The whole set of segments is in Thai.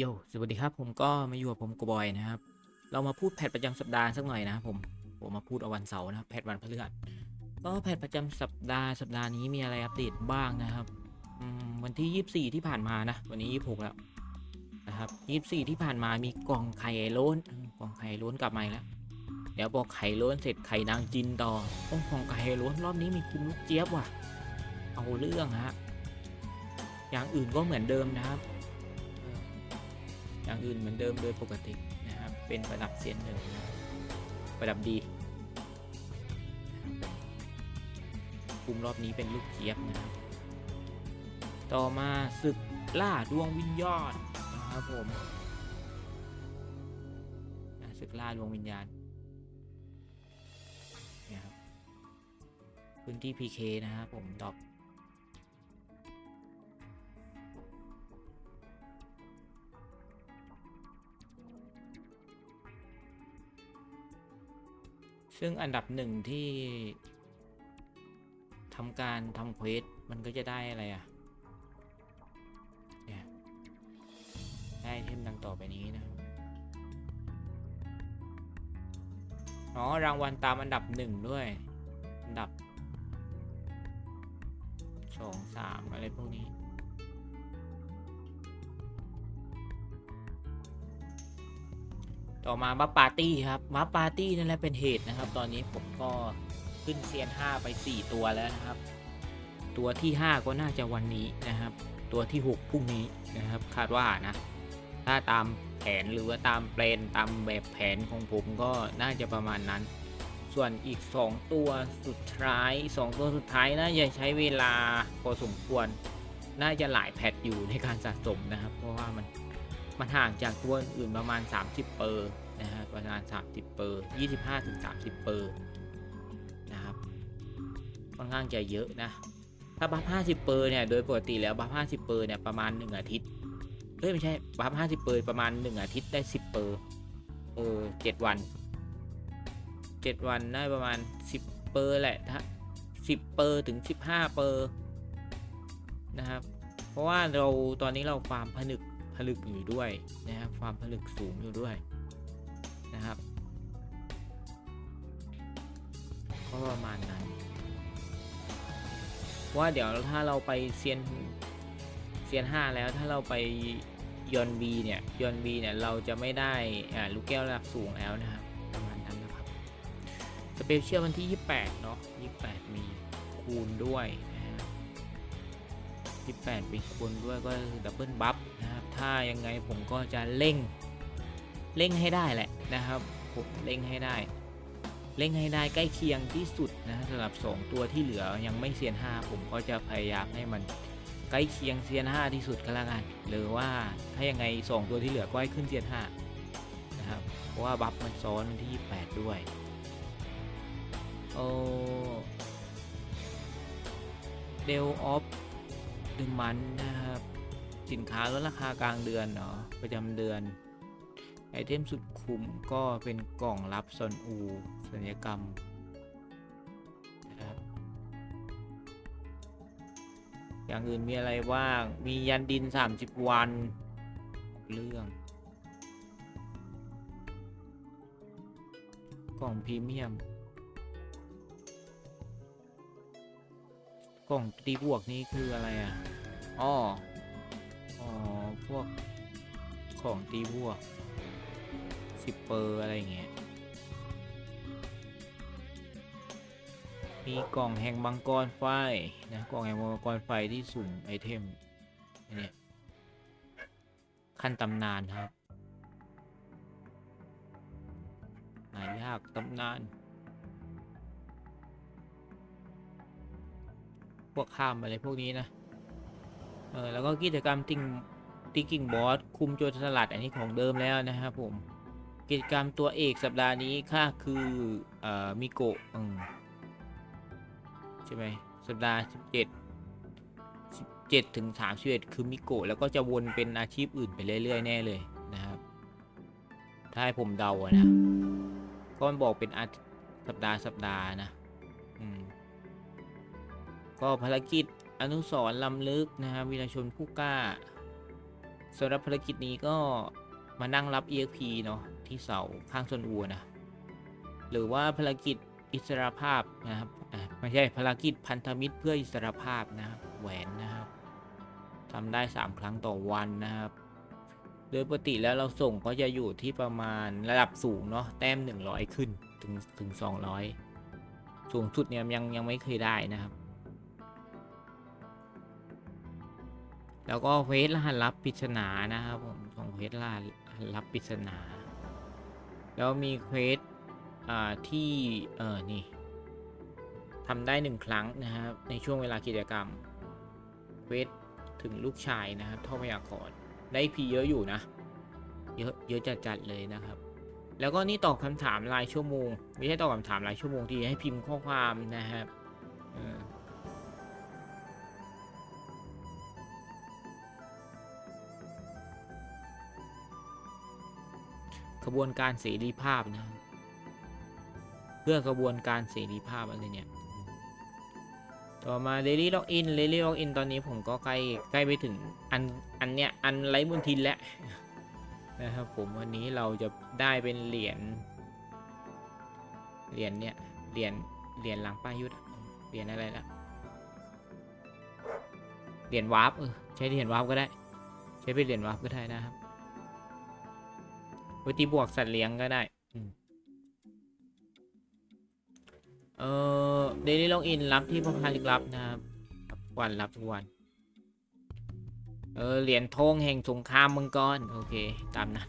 โยสวัสดีครับ ผมก็มาอยู่กับผมกบอยนะครับ เรามาพูดแพทประจำสัปดาห์สักหน่อยนะครับผม ผมมาพูดเอาวันเสาร์นะครับแพทวันพฤหัสก็แพทประจำสัปดาห์สัปดาห์นี้มีอะไรอัปเดตบ้างนะครับ วันที่ 24 ที่ผ่านมานะ วันนี้ 26 แล้วนะครับ 24 ที่ผ่านมามีกล่องไข่โล้นกล่องไข่โล้นกลับมาแล้ว เดี๋ยวบอกไข่โล้นเสร็จไข่นางจินต่อโอ้กล่องไข่โล้นรอบนี้มีคุมลูกเจี๊ยบว่ะ เอาเรื่องฮะ อย่างอื่นก็เหมือนเดิมนะครับ อย่างอื่นเหมือนเดิมโดยปกตินะครับ เป็นประดับเซียนหนึ่งนะครับระดับดีคุมรอบนี้เป็นลูกเจี๊ยบนะครับ ต่อมาศึกล่าดวงวิญญาณนะครับผมศึกล่าดวงวิญญาณนี่ยครับพื้นที่ PK นะครับผมดอป ซึ่งอันดับหนึ่งที่ทำการทำเควสมันก็จะได้อะไรอะเนี่ยได้เทมดังต่อไปนี้นะอ๋อรางวัลตามอันดับหนึ่งด้วย อันดับสองสามอะไรพวกนี้ ต่อมาบัฟปาร์ตี้ครับบัฟปาร์ตี้นั่นแหละเป็นเหตุนะครับ ตอนนี้ผมก็ขึ้นเซียน5ไป 4 ตัวแล้วนะครับ ตัวที่ 5 ก็น่าจะวันนี้นะครับ ตัวที่ 6พรุ่งนี้นะครับ คาดว่านะ ถ้าตามแผนหรือว่าตามเปลนตามแบบแผนของผมก็น่าจะประมาณนั้น ส่วนอีก 2 ตัวสุดท้าย 2 ตัวสุดท้ายน่าจะใช้เวลาพอสมควร น่าจะหลายแพทอยู่ในการสะสมนะครับ เพราะว่ามัน มันห่างจากตัวอื่นประมาณ 30 เปอร์นะฮะประมาณ 30 เปอร์ 25ถึง30 เปอร์นะครับค่อนข้างจะเยอะนะถ้าบัฟ50 เปอร์เนี่ยโดยปกติแล้วบัฟ50 เปอร์เนี่ยประมาณ 1 อาทิตย์เฮ้ยไม่ใช่บัฟ50 เปอร์ประมาณ 1 อาทิตย์ได้ 10 เปอร์เออ7วัน 7 วันได้ประมาณ 10 เปอร์แหละถ้า10 เปอร์ถึง 15 เปอร์นะครับเพราะว่าเราตอนนี้เราฟาร์มผนึก ลึกอยู่ด้วยนะครับความผลึกสูงอยู่ด้วยนะครับ ก็ประมาณนั้น ว่าเดี๋ยวถ้าเราไปเซียนเซียนห้าแล้วถ้าเราไปยอนบีเนี่ยยอนบีเนี่ยเราจะไม่ได้ลูกแก้วระดับสูงแล้วนะครับประมาณนั้นนะครับสเปเชียลวันที่ 28 เนาะ28 มีคูณด้วยนะฮะ18ปีคูณด้วยก็คือดับเบิลบัฟนะ ถ้ายังไงผมก็จะเร่งเร่งให้ได้แหละนะครับผมเร่งให้ได้ เร่งให้ได้ใกล้เคียงที่สุดนะสำหรับ 2 ตัวที่เหลือยังไม่เซียน5ผมก็จะพยายามให้มันใกล้เคียงเซียน5ที่สุดก็แล้วกันหรือว่าถ้ายังไง 2 ตัวที่เหลือก็ให้ขึ้นเซียน5นะครับเพราะว่าบัฟมันซ้อนวันที่ 28 ด้วยโอเดลออฟเดมันนะครับ สินค้าลดราคากลางเดือนเนาะประจำเดือน ไอเทมสุดคุ้มก็เป็นกล่องรับซอนอูสัญญกรรมนะครับอย่างอื่นมีอะไรบ้าง มียันดิน 30 วัน เรื่อง กล่องพรีเมียมกล่องตีบวกนี่คืออะไรอะอ้อ อ๋อ พวกของตีบวกสิบเปอร์อะไรเงี้ย มีกล่องแห่งมังกรไฟนะ กล่องแห่งมังกรไฟที่สุ่มไอเทมเนี่ยขั้นตำนานครับหายากตำนาน พวกข้ามอะไรพวกนี้นะ เออแล้วก็กิจกรรมติงติกิ้งบอสคุมโจรสลัดอันนี้ของเดิมแล้วนะครับผม กิจกรรมตัวเอกสัปดาห์นี้ค่าคือเอ่อมิโกะอืมใช่ไหมสัปดาห์ 17 17ถึง31 คือมิโกะแล้วก็จะวนเป็นอาชีพอื่นไปเรื่อยๆ แน่เลยนะครับ ถ้าให้ผมเดาอะนะ ก็มันบอกเป็นอาสัปดาห์สัปดาห์นะ อืม ก็ภารกิจ อนุสรลำลึกนะครับวีรชนผู้กล้าสำหรับภารกิจนี้ก็มานั่งรับ EXP เนาะที่เสาข้างซนอัวนะหรือว่าภารกิจอิสรภาพนะครับไม่ใช่ภารกิจพันธมิตรเพื่ออิสรภาพนะครับแหวนนะครับทำได้ 3 ครั้งต่อวันนะครับ โดยปกติแล้วเราส่งก็จะอยู่ที่ประมาณระดับสูงเนาะแต้ม 100 ขึ้นถึงถึง 200 สูงสุดเนี่ยยังยังไม่เคยได้นะครับ แล้วก็เควสรหัสลับปริศนานะครับผมส่งเควสรหัสลับปริศนา แล้วมีเควสที่เออนี่ทำได้หนึ่งครั้งนะครับในช่วงเวลากิจกรรมเควสถึงลูกชายนะครับท่อพยากรณ์ได้พีเยอะอยู่นะ เยอะเยอะจัดจัดๆเลยนะครับ แล้วก็นี่ตอบคำถามรายชั่วโมง ไม่ใช่ตอบคำถามรายชั่วโมงที่ให้พิมพ์ข้อความนะครับ ขบวนการเสรีภาพนะเพื่อกระบวนการเสรีภาพอะไรเนี่ยต่อมา Daily Login Daily Login ตอนนี้ผมก็ใกล้ใกล้ไปถึงอันอันเนี้ยอันไร้มนทินแล้วนะครับผมวันนี้เราจะได้เป็นเหรียญเหรียญเนี่ยเหรียญเหรียญหลังป้ายุทธเหรียญอะไรละเหรียญวาร์ปเออใช้เหรียญวาร์ปก็ได้ ใช้เป็นเหรียญวาร์ปก็ได้นะครับ วิธีบวกสัตว์เลี้ยงก็ได้อืมเออเดลี่ล็อกอินรับที่พ่อค้าลึกลับนะครับรับทุกวันรับทุกวัน เออเหรียญทองแห่งสงครามมังกรโอเค ตามนั้น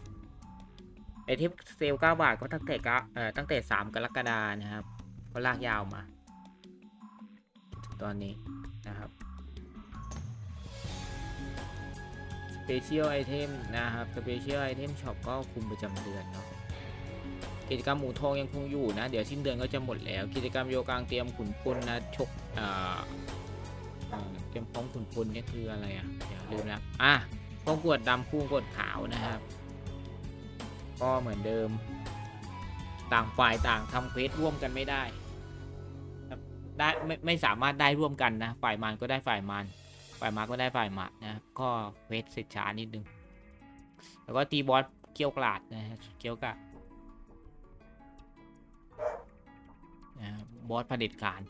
ไอเทมเซลล์9บาทก็ตั้งแต่เก้าเอ่อตั้งแต่3กรกฎานะครับ ก็ลากยาวมาถึงตอนนี้นะครับ Special Item นะครับ Special Item Shop ก็คุมประจำเดือนเนาะกิจกรรมหมูทองยังคงอยู่นะ เดี๋ยวสิ้นเดือนก็จะหมดแล้ว กิจกรรมโยกลางเตรียมขุนพลนะชกเตรียมพร้อมขุนพลนี่คืออะไรอะเดี๋ยวลืมนะอะต้องกวดดำคู่กวดขาวนะครับ ก็เหมือนเดิม ต่างฝ่ายต่างทำเควสร่วมกันไม่ได้ได้ไม่ไม่สามารถได้ร่วมกันนะ ฝ่ายมันก็ได้ฝ่ายมัน ฝ่ายมาก็ได้ฝ่ายมานะก็เวสเสร็จช้านิดนึง แล้วก็ตีบอสเกี้ยวกลาดนะฮะเกี้ยวกลาดนะฮะบอสเผด็จการ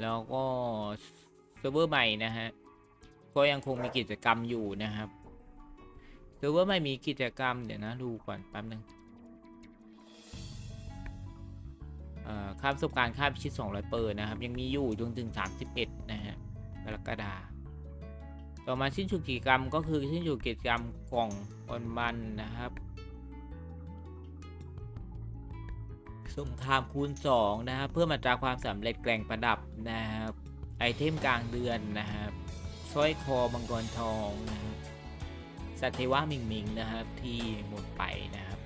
แล้วก็เซิร์ฟเวอร์ใหม่นะฮะ ก็ยังคงมีกิจกรรมอยู่นะครับเซิร์ฟเวอร์ใหม่มีกิจกรรมเดี๋ยวนะดูก่อนแป๊บนึงเอ่อค่าประสบการณ์ค่ามพิชิต200 เปอร์นะครับ ยังมีอยู่จนถึง 31 นะฮะ กรกฎาต่อมาสิ้นสุดกิจกรรมก็คือสิ้นสุดกิจกรรมกล่องวันมันนะครับสงครามคูณ2นะครับเพื่อมาตราความสำเร็จแกล่งประดับนะครับไอเทมกลางเดือนนะครับสร้อยคอมังกรทองนะครับสัตว์เทวะมิงมิงนะครับที่หมดไปนะครับ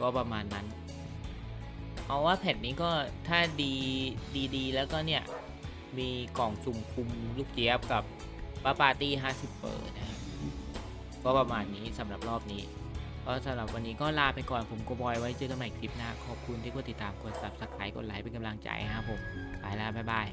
ก็ประมาณนั้น เอาว่าแผ่นนี้ก็ถ้าดีดีๆแล้วก็เนี่ย มีกล่องสุ่มคุมลูกเจี๊ยบกับป้าปาร์ตี้50 เปิดนะครับก็ประมาณนี้สำหรับรอบนี้ ก็สำหรับวันนี้ก็ลาไปก่อนผมโกบอยไว้เจอกันใหม่คลิปหน้า ขอบคุณที่กดติดตามกด subscribe กดไลค์เป็นกำลังใจนะครับผม ไปแล้ว บ๊ายบาย